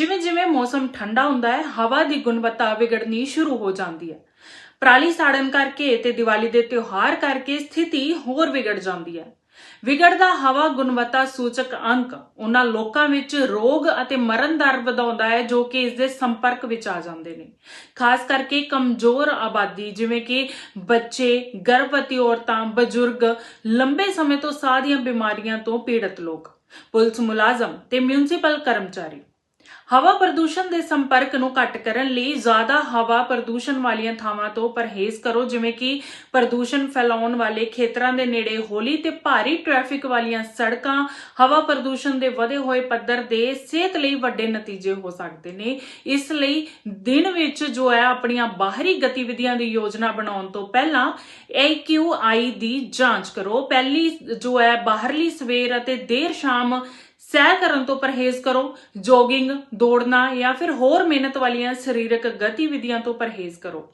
ਜਿਵੇਂ-ਜਿਵੇਂ ਮੌਸਮ ਠੰਡਾ ਹੁੰਦਾ ਹੈ, ਹਵਾ ਦੀ ਗੁਣਵੱਤਾ ਵਿਗੜਨੀ ਸ਼ੁਰੂ ਹੋ ਜਾਂਦੀ ਹੈ। ਪਰਾਲੀ ਸਾੜਨ ਕਰਕੇ ਤੇ ਦੀਵਾਲੀ ਦੇ ਤਿਉਹਾਰ ਕਰਕੇ ਸਥਿਤੀ ਹੋਰ ਵਿਗੜ ਜਾਂਦੀ ਹੈ। ਵਿਗੜਦਾ ਹਵਾ ਗੁਣਵੱਤਾ ਸੂਚਕ ਅੰਕ ਉਹਨਾਂ ਲੋਕਾਂ ਵਿੱਚ ਰੋਗ ਅਤੇ ਮਰਨ ਦਰ ਵਧਾਉਂਦਾ ਹੈ, ਜੋ ਕਿ ਇਸ ਦੇ ਸੰਪਰਕ ਵਿੱਚ ਆ ਜਾਂਦੇ ਨੇ। ਖਾਸ ਕਰਕੇ ਕਮਜ਼ੋਰ ਆਬਾਦੀ, ਜਿਵੇਂ ਕਿ ਬੱਚੇ, ਗਰਭਵਤੀ ਔਰਤਾਂ, ਬਜ਼ੁਰਗ, ਲੰਬੇ ਸਮੇਂ ਤੋਂ ਸਾਹ ਦੀਆਂ ਬਿਮਾਰੀਆਂ ਤੋਂ ਪੀੜਤ ਲੋਕ, ਪੁਲਿਸ ਮੁਲਾਜ਼ਮ ਤੇ ਮਿਊਨਿਸਪਲ ਕਰਮਚਾਰੀ। ਹਵਾ ਪ੍ਰਦੂਸ਼ਣ ਦੇ ਸੰਪਰਕ ਨੂੰ ਘੱਟ ਕਰਨ ਲਈ ਜ਼ਿਆਦਾ ਹਵਾ ਪ੍ਰਦੂਸ਼ਣ ਵਾਲੀਆਂ ਥਾਵਾਂ ਤੋਂ ਪਰਹੇਜ਼ ਕਰੋ, ਜਿਵੇਂ ਕਿ ਪ੍ਰਦੂਸ਼ਣ ਫੈਲਾਉਣ ਵਾਲੇ ਖੇਤਰਾਂ ਦੇ ਨੇੜੇ ਹੌਲੀ ਤੇ ਭਾਰੀ ਟ੍ਰੈਫਿਕ ਵਾਲੀਆਂ ਸੜਕਾਂ, ਹਵਾ ਪ੍ਰਦੂਸ਼ਣ ਦੇ ਵਧੇ ਹੋਏ ਪੱਧਰ ਦੇ ਸਿਹਤ ਲਈ ਵੱਡੇ ਨਤੀਜੇ ਹੋ ਸਕਦੇ ਨੇ। ਇਸ ਲਈ ਦਿਨ ਵਿੱਚ ਜੋ ਹੈ ਆਪਣੀਆਂ ਬਾਹਰੀ ਗਤੀਵਿਧੀਆਂ ਦੀ ਯੋਜਨਾ ਬਣਾਉਣ ਤੋਂ ਪਹਿਲਾਂ AQI ਦੀ ਜਾਂਚ ਕਰੋ। ਪਹਿਲੀ ਜੋ ਹੈ ਬਾਹਰਲੀ ਸਵੇਰ ਅਤੇ ਦੇਰ ਸ਼ਾਮ ਸੈਰ ਕਰਨ ਤੋਂ ਪਰਹੇਜ਼ ਕਰੋ, ਜੋਗਿੰਗ, ਦੌੜਨਾ ਜਾਂ ਫਿਰ ਹੋਰ ਮਿਹਨਤ ਵਾਲੀਆਂ ਸਰੀਰਕ ਗਤੀਵਿਧੀਆਂ ਤੋਂ ਪਰਹੇਜ਼ ਕਰੋ।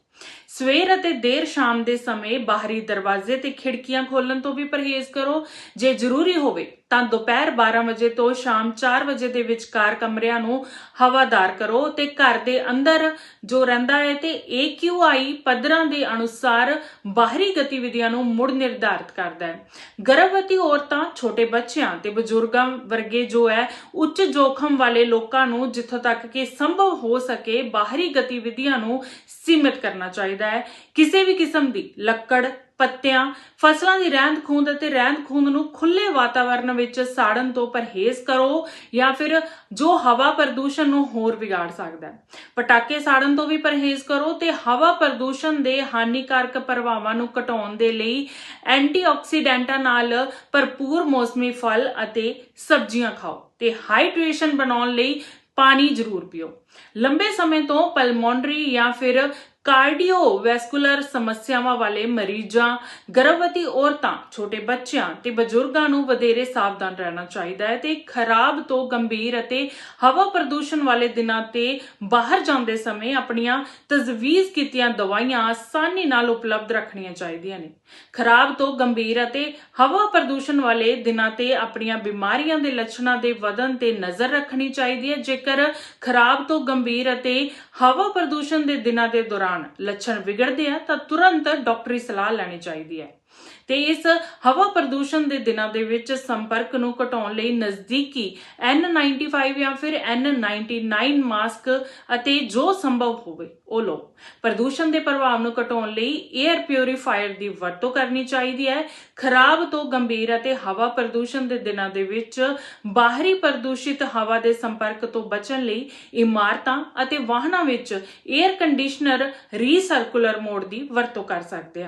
ਸਵੇਰ ਅਤੇ ਦੇਰ ਸ਼ਾਮ ਦੇ ਸਮੇਂ ਬਾਹਰੀ ਦਰਵਾਜ਼ੇ ਤੇ ਖਿੜਕੀਆਂ ਖੋਲਣ ਤੋਂ ਵੀ ਪਰਹੇਜ਼ ਕਰੋ। ਜੇ ਜ਼ਰੂਰੀ ਹੋਵੇ, ਤਾਂ ਦੁਪਹਿਰ 12 ਵਜੇ ਤੋਂ ਸ਼ਾਮ 4 ਵਜੇ ਦੇ ਵਿਚਕਾਰ ਕਮਰਿਆਂ ਨੂੰ ਹਵਾਦਾਰ ਕਰੋ ਤੇ ਘਰ ਦੇ ਅੰਦਰ ਜੋ ਰਹਿੰਦਾ ਹੈ ਤੇ AQI ਪੱਧਰਾਂ ਦੇ ਅਨੁਸਾਰ ਬਾਹਰੀ ਗਤੀਵਿਧੀਆਂ ਨੂੰ ਮੁੜ ਨਿਰਧਾਰਿਤ ਕਰਦਾ ਹੈ। ਗਰਭਵਤੀ ਔਰਤਾਂ, ਛੋਟੇ ਬੱਚਿਆਂ ਤੇ ਬਜ਼ੁਰਗਾਂ ਵਰਗੇ ਜੋ ਹੈ, ਉੱਚ ਜੋਖਮ ਵਾਲੇ ਲੋਕਾਂ ਨੂੰ ਜਿੱਥੋਂ ਤੱਕ ਕਿ ਸੰਭਵ ਹੋ ਸਕੇ ਬਾਹਰੀ ਗਤੀਵਿਧੀਆਂ ਨੂੰ ਸੀਮਿਤ ਕਰਨਾ ਚਾਹੀਦਾ ਹੈ। ਕਿਸੇ ਵੀ ਕਿਸਮ ਦੀ ਲੱਕੜ, ਪੱਤਿਆਂ, ਫਸਲਾਂ ਦੀ ਰਹਿੰਦ ਖੂੰਦ ਅਤੇ ਰਹਿੰਦ ਖੂੰਦ ਨੂੰ ਖੁੱਲੇ ਵਾਤਾਵਰਣ ਵਿੱਚ ਸਾੜਨ ਤੋਂ ਪਰਹੇਜ਼ ਕਰੋ ਜਾਂ ਫਿਰ ਜੋ ਹਵਾ ਪ੍ਰਦੂਸ਼ਣ ਨੂੰ ਹੋਰ ਵਿਗਾੜ ਸਕਦਾ ਹੈ। ਪਟਾਕੇ ਸਾੜਨ ਤੋਂ ਵੀ ਪਰਹੇਜ਼ ਕਰੋ ਤੇ ਹਵਾ ਪ੍ਰਦੂਸ਼ਣ ਦੇ ਹਾਨੀਕਾਰਕ ਪ੍ਰਭਾਵਾਂ ਨੂੰ ਘਟਾਉਣ ਦੇ ਲਈ ਐਂਟੀਆਕਸੀਡੈਂਟਾਂ ਨਾਲ ਭਰਪੂਰ ਮੌਸਮੀ ਫਲ ਅਤੇ ਸਬਜ਼ੀਆਂ ਖਾਓ ਤੇ ਹਾਈਡਰੇਸ਼ਨ ਬਣਾਉਣ ਲਈ ਪਾਣੀ ਜ਼ਰੂਰ ਪੀਓ। ਲੰਬੇ ਸਮੇਂ ਤੋਂ ਪਲਮੋਨਰੀ ਜਾਂ ਫਿਰ ਕਾਰਡੀਓਵੈਸਕੂਲਰ ਸਮੱਸਿਆਵਾਂ ਵਾਲੇ ਮਰੀਜ਼ਾਂ ਗਰਭਵਤੀ ਔਰਤਾਂ ਛੋਟੇ ਬੱਚਿਆਂ ਤੇ ਬਜ਼ੁਰਗਾਂ ਨੂੰ ਵਧੇਰੇ ਸਾਵਧਾਨ ਰਹਿਣਾ ਚਾਹੀਦਾ ਹੈ ਤੇ ਖਰਾਬ ਤੋਂ ਗੰਭੀਰ ਅਤੇ ਹਵਾ ਪ੍ਰਦੂਸ਼ਣ ਵਾਲੇ ਦਿਨਾਂ ਤੇ ਬਾਹਰ ਜਾਂਦੇ ਸਮੇਂ ਆਪਣੀਆਂ ਤਜਵੀਜ਼ ਕੀਤੀਆਂ ਦਵਾਈਆਂ ਆਸਾਨੀ ਨਾਲ ਉਪਲਬਧ ਰੱਖਣੀਆਂ ਚਾਹੀਦੀਆਂ ਨੇ ਖਰਾਬ ਤੋਂ ਗੰਭੀਰ ਅਤੇ ਹਵਾ ਪ੍ਰਦੂਸ਼ਣ ਵਾਲੇ ਦਿਨਾਂ ਤੇ ਆਪਣੀਆਂ ਬਿਮਾਰੀਆਂ ਦੇ ਲੱਛਣਾਂ ਦੇ ਵਧਣ ਤੇ ਨਜ਼ਰ ਰੱਖਣੀ ਚਾਹੀਦੀ ਹੈ ਜੇਕਰ ਖਰਾਬ ਤੋਂ ਗੰਭੀਰ ਅਤੇ ਹਵਾ ਪ੍ਰਦੂਸ਼ਣ ਦੇ ਦਿਨਾਂ ਦੇ ਦੌਰਾਨ ਲੱਛਣ ਵਿਗੜਦੇ ਆ, ਤਾਂ ਤੁਰੰਤ ਡਾਕਟਰੀ ਸਲਾਹ ਲੈਣੀ ਚਾਹੀਦੀ ਹੈ। ਤੇ ਇਸ ਹਵਾ ਪ੍ਰਦੂਸ਼ਣ ਦੇ ਦਿਨਾਂ ਦੇ ਵਿੱਚ ਸੰਪਰਕ ਨੂੰ ਘਟਾਉਣ ਲਈ ਨਜ਼ਦੀਕੀ N95 ਜਾਂ ਫਿਰ N99 ਮਾਸਕ ਅਤੇ ਜੋ ਸੰਭਵ ਹੋਵੇ, ਉਹ ਲਓ। ਪ੍ਰਦੂਸ਼ਣ ਦੇ ਪ੍ਰਭਾਵ ਨੂੰ ਘਟਾਉਣ ਲਈ 에ਅਰ ਪਿਉਰੀਫਾਇਰ ਦੀ ਵਰਤੋਂ ਕਰਨੀ ਚਾਹੀਦੀ ਹੈ। ਖਰਾਬ ਤੋਂ ਗੰਭੀਰ ਅਤੇ ਹਵਾ ਪ੍ਰਦੂਸ਼ਣ ਦੇ ਦਿਨਾਂ ਦੇ ਵਿੱਚ ਬਾਹਰੀ ਪ੍ਰਦੂਸ਼ਿਤ ਹਵਾ ਦੇ ਸੰਪਰਕ ਤੋਂ ਬਚਣ ਲਈ ਇਮਾਰਤਾਂ ਅਤੇ ਵਾਹਨਾਂ ਵਿੱਚ 에ਅਰ ਕੰਡੀਸ਼ਨਰ ਰੀਸਰਕੂਲਰ ਮੋਡ ਦੀ ਵਰਤੋਂ ਕਰ ਸਕਦੇ ਆ।